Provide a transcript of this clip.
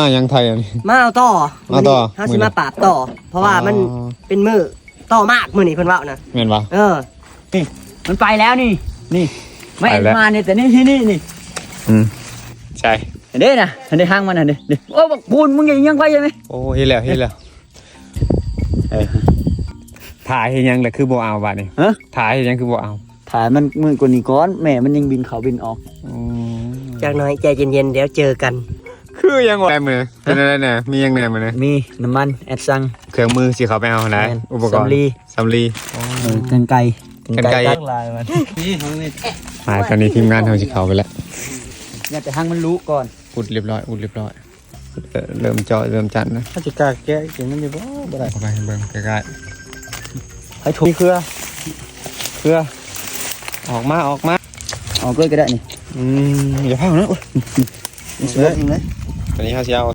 มายังไทยอันนี้ มาเอาต่อมาต่อเฮาสิมาปาดต่อ เพราะว่ามันอ๋อ เป็นมือต่อมากมือนี่เพิ่นเว้านะแม่นปะ เออมันไปแล้วนี่ นี่ไม่ไปแล้ว มาเนี่ยแต่นี่ที่นี่นี่อืมใช่ เห็นเด้นะเห็นได้ห้างมันเห็นเด้เด้โอ้บักปูนมึงยังยังไปยังไงโอ้เฮ็ดแล้วเฮ็ดแล้วถ่ายเฮ็ดยังแหละคือบ่เอาบาดนี้ฮะถ่ายเฮ็ดยังคือบ่เอาถ่ายมันมือกว่านี้ก้อนแม่มันยังบินเขาบินออก จากหน้อยใจเย็นๆเดี๋ยวเจอกัน คือยังวะมือเป็นอะไรเนี่ยมียังไงมือเนี่ยมีน้ำมันแอดซังเครื่องมือสิเขาไปเอาไหนแม่นอุปกรณ์สำลีสำลีเออกันไกลกรรไกรตัลายมันนี่ของนี่มาตอนนี้ทีมงานเขาสิเขาไปแล้วอยากจะห้างมันรู้ก่อนอุดเรียบร้อยอุดเรียบร้อยเอ่อเริ่มเจาะเริ่มจัดนะถ้าจะกล้าแก้กินมันอยู่บ่บ่ได้เข้าไปเบิ่งใกล้ให้ถูกเครือๆเครือออกมาออกมาออกเลยก็ได้นี่อืมอย่าพังนะอุ๊ยนี่สว ยจริงเ